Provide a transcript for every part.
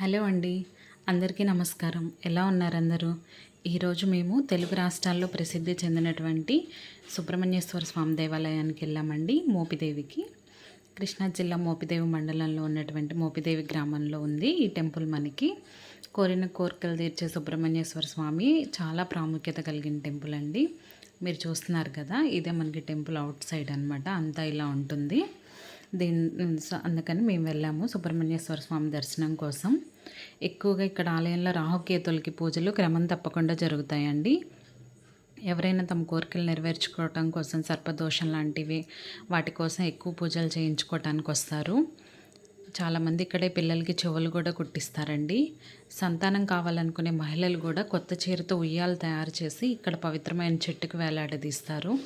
Hello అండి. అందరికీ నమస్కారం. ఎలా ఉన్నారు అందరూ ఈరోజు మేము తెలుగు రాష్ట్రాల్లో ప్రసిద్ధి చెందినటువంటి సుబ్రహ్మణ్యేశ్వర స్వామి దేవాలయానికి వెళ్ళామండి మోపిదేవికి. కృష్ణా జిల్లా మోపిదేవి మండలంలో ఉన్నటువంటి మోపిదేవి గ్రామంలో ఉంది ఈ టెంపుల్ మనకి. కోరిన కోరికలు తీర్చే సుబ్రహ్మణ్యేశ్వర స్వామి చాలా ప్రాముఖ్యత కలిగిన టెంపుల్ అండి. మీరు చూస్తున్నారు కదా ఇదే మనకి టెంపుల్ అవుట్ సైడ్ అనమాట అంతా ఇలా ఉంటుంది. దీని అందుకని మేము వెళ్ళాము సుబ్రహ్మణ్యేశ్వర స్వామి దర్శనం కోసం. ఎక్కువగా ఇక్కడ ఆలయంలో రాహుకేతులకి పూజలు క్రమం తప్పకుండా జరుగుతాయండి. ఎవరైనా తమ కోరికలు నెరవేర్చుకోవటం కోసం సర్పదోషం లాంటివి వాటి కోసం ఎక్కువ పూజలు చేయించుకోవటానికి వస్తారు. చాలామంది ఇక్కడే పిల్లలకి చెవులు కూడా కుట్టిస్తారండి. సంతానం కావాలనుకునే మహిళలు కూడా కొత్త చీరతో ఉయ్యాలు తయారు చేసి ఇక్కడ పవిత్రమైన చెట్టుకు వేలాడదీస్తారు.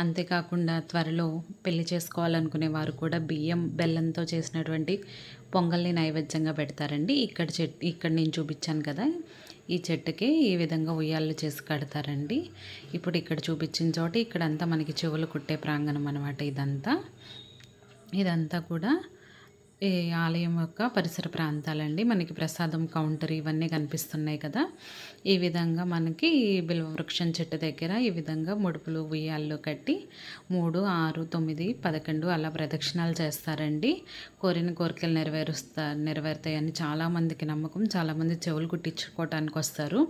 అంతేకాకుండా త్వరలో పెళ్ళి చేసుకోవాలనుకునే వారు కూడా బియ్యం బెల్లంతో చేసినటువంటి పొంగల్ని నైవేద్యంగా పెడతారండి. ఇక్కడ చెట్టు ఇక్కడ నేను చూపించాను కదా ఈ చెట్టుకి ఈ విధంగా ఉయ్యాలు చేసి కడతారండి. ఇప్పుడు ఇక్కడ చూపించిన చోట ఇక్కడంతా మనకి చెవులు కుట్టే ప్రాంగణం అనమాట ఇదంతా. ఇదంతా కూడా ఈ ఆలయం యొక్క పరిసర ప్రాంతాలండి. మనకి ప్రసాదం కౌంటర్ ఇవన్నీ కనిపిస్తున్నాయి కదా. ఈ విధంగా మనకి బిల్వ వృక్షం చెట్టు దగ్గర ఈ విధంగా ముడుపులు ఉయ్యాల్లో కట్టి మూడు ఆరు తొమ్మిది పదకొండు అలా ప్రదక్షిణాలు చేస్తారండి. కోరిన కోరికలు నెరవేరుస్తా నెరవేరుతాయని చాలామందికి నమ్మకం. చాలామంది చెవులు కుట్టించుకోవటానికి వస్తారు.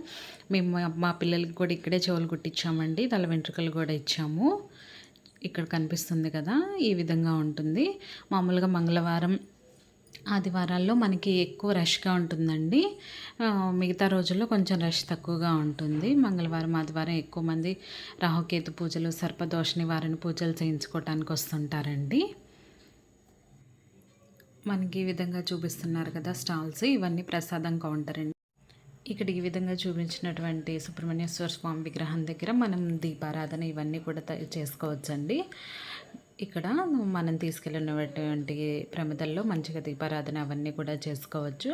మేము మా పిల్లలకి కూడా ఇక్కడే చెవులు కుట్టించామండి తల వెంట్రుకలు కూడా ఇచ్చాము. ఇక్కడ కనిపిస్తుంది కదా. ఈ విధంగా ఉంటుంది. మామూలుగా మంగళవారం ఆదివారాల్లో మనకి ఎక్కువ రష్గా ఉంటుందండి. మిగతా రోజుల్లో కొంచెం రష్ తక్కువగా ఉంటుంది. మంగళవారం ఆదివారం ఎక్కువ మంది రాహుకేతు పూజలు సర్పదోష నివారణ పూజలు చేయించుకోవటానికి వస్తుంటారండి. మనకి ఈ విధంగా చూపిస్తున్నారు కదా స్టాల్స్. ఇవన్నీ ప్రసాదం కౌంటర్ అండి. ఇక్కడ ఈ విధంగా చూపించినటువంటి సుబ్రహ్మణ్యేశ్వర స్వామి విగ్రహం దగ్గర మనం దీపారాధన ఇవన్నీ కూడా చేసుకోవచ్చండి. ఇక్కడ మనం తీసుకెళ్ళినటువంటి ప్రమిదల్లో మంచిగా దీపారాధన అవన్నీ కూడా చేసుకోవచ్చు.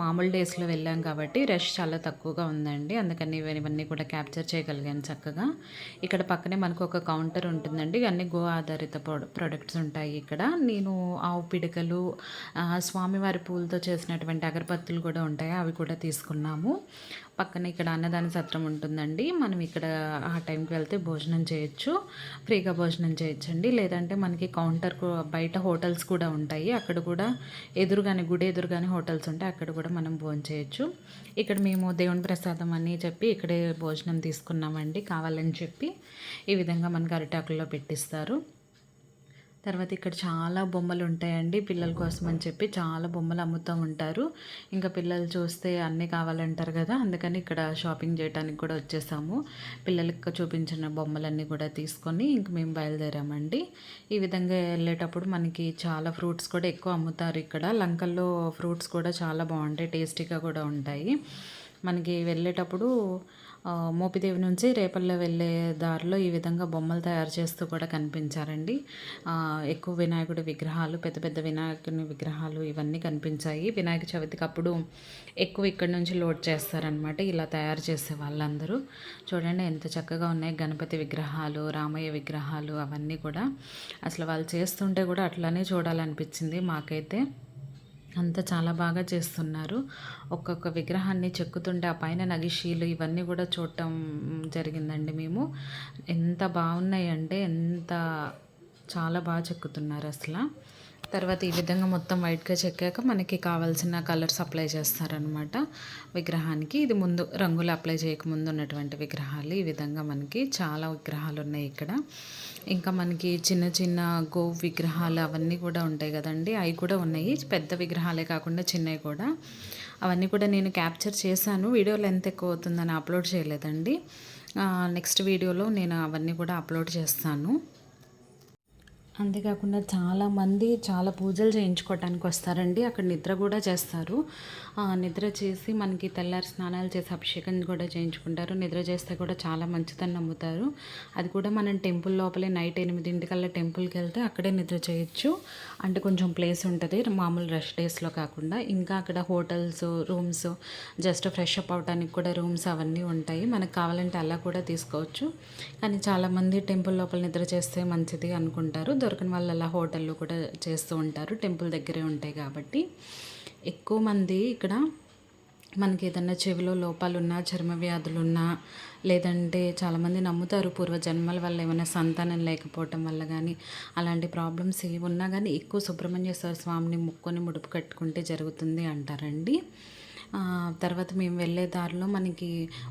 మామూలు డేస్లో వెళ్ళాం కాబట్టి రష్ చాలా తక్కువగా ఉందండి. అందుకని ఇవన్నీ కూడా క్యాప్చర్ చేయగలిగాను చక్కగా. ఇక్కడ పక్కనే మనకు ఒక కౌంటర్ ఉంటుందండి. అన్ని గో ఆధారిత ప్రొడక్ట్స్ ఉంటాయి ఇక్కడ. నేను ఆవు పిడకలు స్వామివారి పూలతో చేసినటువంటి అగరబత్తులు కూడా ఉంటాయి. అవి కూడా తీసుకున్నాము. పక్కన ఇక్కడ అన్నదాన సత్రం ఉంటుందండి. మనం ఇక్కడ ఆ టైంకి వెళ్తే భోజనం చేయొచ్చు. ఫ్రీగా భోజనం చేయొచ్చండి. లేదంటే మనకి కౌంటర్ బయట హోటల్స్ కూడా ఉంటాయి. అక్కడ కూడా ఎదురుగానే గుడి ఎదురుగానే హోటల్స్ ఉంటాయి అక్కడ కూడా మనం భోజనం చేయొచ్చు. ఇక్కడ మేము దేవుని ప్రసాదం అని చెప్పి ఇక్కడే భోజనం తీసుకున్నామండి. కావాలని చెప్పి ఈ విధంగా మనకి అరిటాకుల్లో పెట్టిస్తారు. తర్వాత ఇక్కడ చాలా బొమ్మలు ఉంటాయండి పిల్లల కోసం అని చెప్పి చాలా బొమ్మలు అమ్ముతూ ఉంటారు. ఇంకా పిల్లలు చూస్తే అన్నీ కావాలంటారు కదా అందుకని ఇక్కడ షాపింగ్ చేయడానికి కూడా వచ్చేసాము. పిల్లలకి చూపించిన బొమ్మలన్నీ కూడా తీసుకొని ఇంక మేము బయలుదేరామండి. ఈ విధంగా వెళ్ళేటప్పుడు మనకి చాలా ఫ్రూట్స్ కూడా ఎక్కువ అమ్ముతారు ఇక్కడ. లంకల్లో ఫ్రూట్స్ కూడా చాలా బాగుంటాయి టేస్టీగా కూడా ఉంటాయి. మనకి వెళ్ళేటప్పుడు మోపిదేవి నుంచి రేపల్లో వెళ్ళే దారిలో ఈ విధంగా బొమ్మలు తయారు చేస్తూ కూడా కనిపించారండి. ఎక్కువ వినాయకుడి విగ్రహాలు పెద్ద పెద్ద వినాయకుని విగ్రహాలు ఇవన్నీ కనిపించాయి. వినాయక చవితికి అప్పుడు ఎక్కువ ఇక్కడ నుంచి లోడ్ చేస్తారనమాట ఇలా తయారు చేసే వాళ్ళందరూ. చూడండి ఎంత చక్కగా ఉన్నాయి గణపతి విగ్రహాలు రామయ్య విగ్రహాలు అవన్నీ కూడా. అసలు వాళ్ళు చేస్తుంటే కూడా అట్లానే చూడాలనిపించింది మాకైతే. అంతా చాలా బాగా చేస్తున్నారు. ఒక్కొక్క విగ్రహాన్ని చెక్కుతుంటే ఆ పైన నగిషీలు ఇవన్నీ కూడా చూడటం జరిగిందండి మేము. ఎంత బాగున్నాయి అంటే ఎంత చాలా బాగా చెక్కుతున్నారు అసలు. తర్వాత ఈ విధంగా మొత్తం వైట్గా చెక్కాక మనకి కావాల్సిన కలర్స్ అప్లై చేస్తారనమాట విగ్రహానికి. ఇది ముందు రంగులు అప్లై చేయకముందు ఉన్నటువంటి విగ్రహాలు. ఈ విధంగా మనకి చాలా విగ్రహాలు ఉన్నాయి ఇక్కడ. ఇంకా మనకి చిన్న చిన్న గో విగ్రహాలు అవన్నీ కూడా ఉంటాయి కదండి. అవి కూడా ఉన్నాయి. పెద్ద విగ్రహాలే కాకుండా చిన్నవి కూడా. అవన్నీ కూడా నేను క్యాప్చర్ చేశాను. వీడియోలో ఎంత ఎక్కువ అవుతుందని అప్లోడ్ చేయలేదండి. నెక్స్ట్ వీడియోలో నేను అవన్నీ కూడా అప్లోడ్ చేస్తాను. అంతేకాకుండా చాలామంది చాలా పూజలు చేయించుకోవటానికి వస్తారండి. అక్కడ నిద్ర కూడా చేస్తారు. నిద్ర చేసి మనకి తెల్లారి స్నానాలు చేసి అభిషేకం కూడా చేయించుకుంటారు. నిద్ర చేస్తే కూడా చాలా మంచిదని నమ్ముతారు. అది కూడా మనం టెంపుల్ లోపలే నైట్ ఎనిమిదింటికల్లా టెంపుల్కి వెళ్తే అక్కడే నిద్ర చేయొచ్చు. అంటే కొంచెం ప్లేస్ ఉంటుంది. మామూలు రెస్ట్ డేస్లో కాకుండా. ఇంకా అక్కడ hotels rooms just fresh up అవడానికి కూడా రూమ్స్ అవన్నీ ఉంటాయి. మనకు కావాలంటే అలా కూడా తీసుకోవచ్చు. కానీ చాలామంది టెంపుల్ లోపల నిద్ర చేస్తే మంచిది అనుకుంటారు. దొరకని వాళ్ళు అలా హోటల్లో కూడా చేస్తూ ఉంటారు. టెంపుల్ దగ్గరే ఉంటాయి కాబట్టి. ఎక్కువ మంది ఇక్కడ మనకి ఏదన్నా చెవిలో లోపాలున్నా చర్మ వ్యాధులున్నా లేదంటే చాలామంది నమ్ముతారు పూర్వజన్మల వల్ల ఏమైనా సంతానం లేకపోవటం వల్ల కానీ అలాంటి ప్రాబ్లమ్స్ ఏవి ఉన్నా కానీ ఎక్కువ సుబ్రహ్మణ్యేశ్వర స్వామిని ముక్కొని ముడుపు కట్టుకుంటే జరుగుతుంది అంటారండి. తర్వాత మేము వెళ్ళే దారిలో మనకి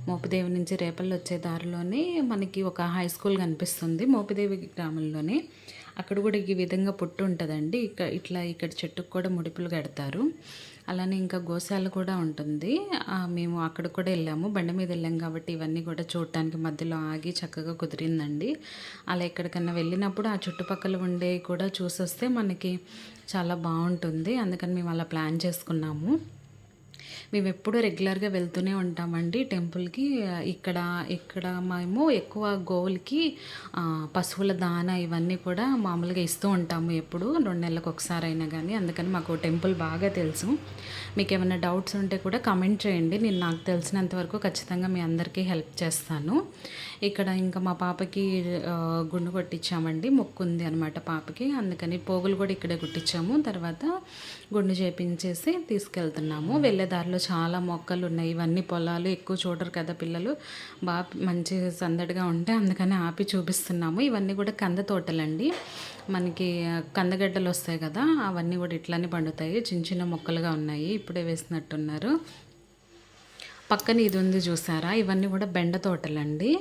మోపిదేవి నుంచి రేపల్లి వచ్చే దారిలోనే మనకి ఒక హై స్కూల్ కనిపిస్తుంది మోపిదేవి గ్రామంలోనే. అక్కడ కూడా ఈ విధంగా పుట్టు ఉంటుందండి. ఇక ఇట్లా ఇక్కడ చెట్టుకు కూడా ముడిపులు కడతారు. అలానే ఇంకా గోశాల కూడా ఉంటుంది. మేము అక్కడ కూడా వెళ్ళాము. బండి మీద వెళ్ళాం కాబట్టి ఇవన్నీ కూడా చూడటానికి మధ్యలో ఆగి చక్కగా కుదిరిందండి. అలా ఎక్కడికన్నా వెళ్ళినప్పుడు ఆ చుట్టుపక్కల ఉండే కూడా చూసొస్తే మనకి చాలా బాగుంటుంది. అందుకని మేము అలా ప్లాన్ చేసుకున్నాము. మేము ఎప్పుడూ రెగ్యులర్గా వెళ్తూనే ఉంటామండి టెంపుల్కి. ఇక్కడ ఇక్కడ మేము ఎక్కువ గోవులకి పశువుల దాన ఇవన్నీ కూడా మామూలుగా ఇస్తూ ఉంటాము ఎప్పుడు. రెండు నెలలకు ఒకసారి అయినా కానీ అందుకని మాకు టెంపుల్ బాగా తెలుసు. మీకు ఏమైనా డౌట్స్ ఉంటే కూడా కమెంట్ చేయండి. నేను నాకు తెలిసినంత వరకు ఖచ్చితంగా మీ అందరికీ హెల్ప్ చేస్తాను. ఇక్కడ ఇంకా మా పాపకి గుండు కొట్టించామండి మొక్కు ఉంది అనమాట పాపకి. అందుకని పోగులు కూడా ఇక్కడే కుట్టించాము తర్వాత గుండు చేపించేసి తీసుకెళ్తున్నాము. వెళ్ళే దారిలో చాలా మొక్కలు ఉన్నాయి. ఇవన్నీ పొలాలు ఎక్కువ చూడరు కదా పిల్లలు. బాగా మంచి సందడిగా ఉంటే అందుకని ఆపి చూపిస్తున్నాము. ఇవన్నీ కూడా కంద తోటలండి. మనకి కందగడ్డలు వస్తాయి కదా అవన్నీ కూడా ఇట్లానే పండుతాయి. చిన్న చిన్న మొక్కలుగా ఉన్నాయి. ఇప్పుడే వేసినట్టున్నారు. పక్కన ఇది ఉంది చూసారా? ఇవన్నీ కూడా బెండ తోటలండి.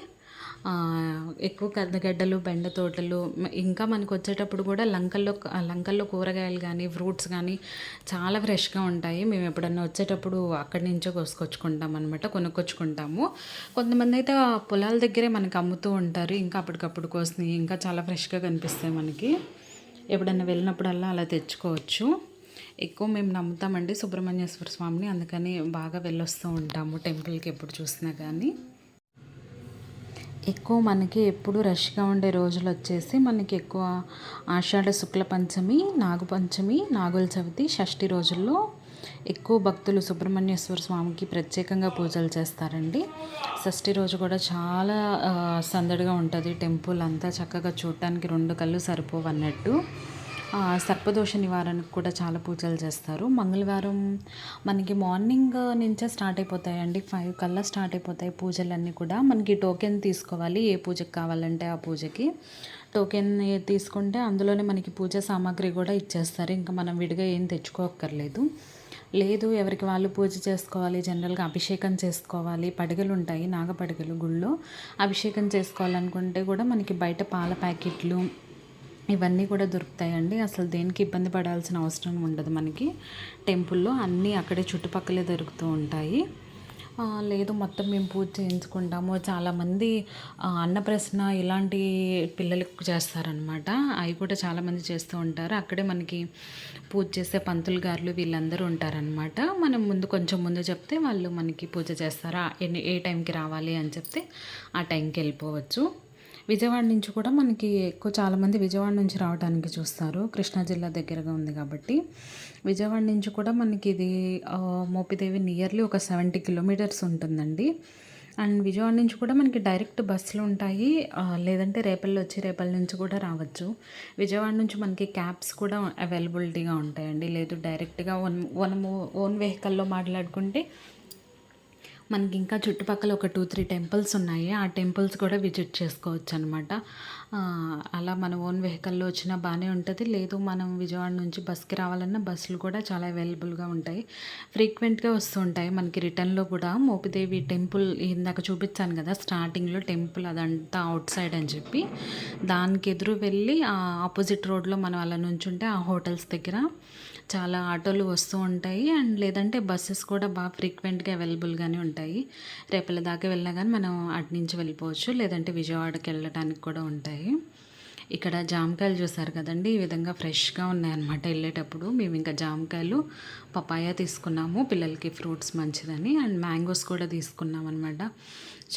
ఎక్కువ కందగడ్డలు బెండ తోటలు ఇంకా మనకు వచ్చేటప్పుడు కూడా లంకల్లో లంకల్లో కూరగాయలు కానీ ఫ్రూట్స్ కానీ చాలా ఫ్రెష్గా ఉంటాయి. మేము ఎప్పుడన్నా వచ్చేటప్పుడు అక్కడి నుంచో కోసుకొచ్చుకుంటాం అనమాట కొనుక్కొచ్చుకుంటాము. కొంతమంది అయితే పొలాల దగ్గరే మనకి అమ్ముతూ ఉంటారు. ఇంకా అప్పటికప్పుడు కోసినవి ఇంకా చాలా ఫ్రెష్గా కనిపిస్తాయి మనకి. ఎప్పుడన్నా వెళ్ళినప్పుడల్లా అలా తెచ్చుకోవచ్చు. ఎక్కువ మేము నమ్ముతామండి సుబ్రహ్మణ్యేశ్వర స్వామిని అందుకని బాగా వెళ్ళొస్తూ ఉంటాము టెంపుల్కి ఎప్పుడు చూసినా కానీ ఎక్కువ మనకి ఎప్పుడు రష్గా ఉండే రోజులు వచ్చేసి మనకి ఎక్కువ ఆషాఢ శుక్ల పంచమి నాగపంచమి నాగుల చవితి షష్ఠి రోజుల్లో ఎక్కువ భక్తులు సుబ్రహ్మణ్యేశ్వర స్వామికి ప్రత్యేకంగా పూజలు చేస్తారండి. షష్ఠి రోజు కూడా చాలా సందడిగా ఉంటుంది. టెంపుల్ అంతా చక్కగా చూడటానికి రెండు కళ్ళు సరిపోవు అన్నట్టు సర్పదోష నివారణకు కూడా చాలా పూజలు చేస్తారు. మంగళవారం మనకి మార్నింగ్ నుంచే స్టార్ట్ అయిపోతాయండి. ఫైవ్ కల్లా స్టార్ట్ అయిపోతాయి పూజలన్నీ కూడా. మనకి టోకెన్ తీసుకోవాలి. ఏ పూజకి కావాలంటే ఆ పూజకి. టోకెన్ తీసుకుంటే అందులోనే మనకి పూజ సామాగ్రి కూడా ఇచ్చేస్తారు. ఇంకా మనం విడిగా ఏం తెచ్చుకోక్కర్లేదు. లేదు ఎవరికి వాళ్ళు పూజ చేసుకోవాలి జనరల్గా అభిషేకం చేసుకోవాలి. పడగలు ఉంటాయి నాగ పడగలు గుళ్ళో అభిషేకం చేసుకోవాలనుకుంటే కూడా మనకి బయట పాల ప్యాకెట్లు ఇవన్నీ కూడా దొరుకుతాయండి. అసలు దేనికి ఇబ్బంది పడాల్సిన అవసరం ఉండదు మనకి. టెంపుల్లో అన్నీ అక్కడే చుట్టుపక్కలే దొరుకుతూ ఉంటాయి. లేదు మొత్తం మేము పూజ చేయించుకుంటాము. చాలామంది ఆ, అన్నప్రశ్న ఇలాంటి పిల్లలకు చేస్తారనమాట అవి కూడా చాలామంది చేస్తూ ఉంటారు. అక్కడే మనకి పూజ చేసే పంతులు గారులు వీళ్ళందరూ ఉంటారనమాట మనం ముందు కొంచెం ముందు చెప్తే వాళ్ళు మనకి పూజ చేస్తారా? ఎన్ని ఏ టైంకి రావాలి అని చెప్తే ఆ టైంకి వెళ్ళిపోవచ్చు. విజయవాడ నుంచి కూడా మనకి ఎక్కువ చాలామంది విజయవాడ నుంచి రావడానికి చూస్తారు. కృష్ణా జిల్లా దగ్గరగా ఉంది కాబట్టి. విజయవాడ నుంచి కూడా మనకి ఇది మోపిదేవి నియర్లీ ఒక సెవెంటీ కిలోమీటర్స్ ఉంటుందండి. అండ్ విజయవాడ నుంచి కూడా మనకి డైరెక్ట్ బస్సులు ఉంటాయి. లేదంటే రేపల్లి వచ్చి రేపల్లి నుంచి కూడా రావచ్చు. విజయవాడ నుంచి మనకి క్యాబ్స్ కూడా అవైలబిలిటీగా ఉంటాయండి. లేదు డైరెక్ట్గా వన్ మనము ఓన్ వెహికల్లో మాట్లాడుకుంటే మనకి ఇంకా చుట్టుపక్కల ఒక టూ త్రీ టెంపుల్స్ ఉన్నాయి. ఆ టెంపుల్స్ కూడా విజిట్ చేసుకోవచ్చు అనమాట అలా మన ఓన్ వెహికల్లో వచ్చినా బాగానే ఉంటుంది. లేదు మనం విజయవాడ నుంచి బస్కి రావాలన్నా బస్సులు కూడా చాలా అవైలబుల్గా ఉంటాయి. ఫ్రీక్వెంట్గా వస్తూ ఉంటాయి మనకి రిటర్న్లో కూడా. మోపిదేవి టెంపుల్ ఇందాక చూపించాను కదా స్టార్టింగ్లో టెంపుల్ అదంతా అవుట్ సైడ్ అని చెప్పి. దానికి ఎదురు వెళ్ళి ఆ ఆపోజిట్ రోడ్లో మనం అలా నుంచుంటే ఆ హోటల్స్ దగ్గర చాలా ఆటోలు వస్తూ ఉంటాయి. అండ్ లేదంటే బస్సెస్ కూడా బాగా ఫ్రీక్వెంట్గా అవైలబుల్గానే ఉంటాయి. రేపల దాకా వెళ్ళినా కానీ మనం అటు నుంచి వెళ్ళిపోవచ్చు. లేదంటే విజయవాడకి వెళ్ళడానికి కూడా ఉంటాయి. ఇక్కడ జామకాయలు చూసారు కదండి? ఈ విధంగా ఫ్రెష్గా ఉన్నాయన్నమాట వెళ్ళేటప్పుడు. మేము ఇంకా జామకాయలు పపాయ తీసుకున్నాము. పిల్లలకి ఫ్రూట్స్ మంచిదని. అండ్ మ్యాంగోస్ కూడా తీసుకున్నాం అనమాట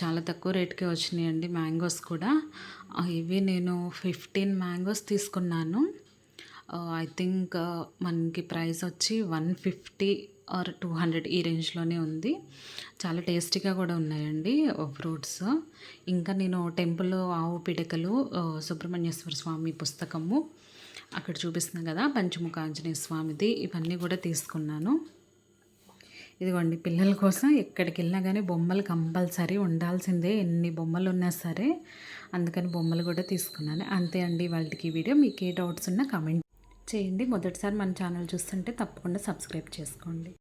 చాలా తక్కువ రేట్కే వచ్చినాయండి మ్యాంగోస్ కూడా. ఇవి నేను ఫిఫ్టీన్ మ్యాంగోస్ తీసుకున్నాను. Uh, ఐ థింక్ uh, మనకి ప్రైస్ వచ్చి one fifty or two hundred ఈ రేంజ్లోనే ఉంది. చాలా టేస్టీగా కూడా ఉన్నాయండి uh, ఫ్రూట్స్. ఇంకా నేను టెంపుల్ ఆవు పిడకలు సుబ్రహ్మణ్యేశ్వర స్వామి పుస్తకము అక్కడ చూపిస్తున్నాను కదా పంచముఖ ఆంజనేయ స్వామిది ఇవన్నీ కూడా తీసుకున్నాను. ఇదిగోండి పిల్లల కోసం ఎక్కడికి వెళ్ళినా కానీ బొమ్మలు కంపల్సరీ ఉండాల్సిందే ఎన్ని బొమ్మలు ఉన్నా సరే. అందుకని బొమ్మలు కూడా తీసుకున్నాను. అంతే అండి వాళ్ళకి వీడియో. మీకు ఏ డౌట్స్ ఉన్నా కమెంట్ చేయండి. మొదటిసారి మన ఛానల్ చూస్తుంటే తప్పకుండా సబ్స్క్రైబ్ చేసుకోండి.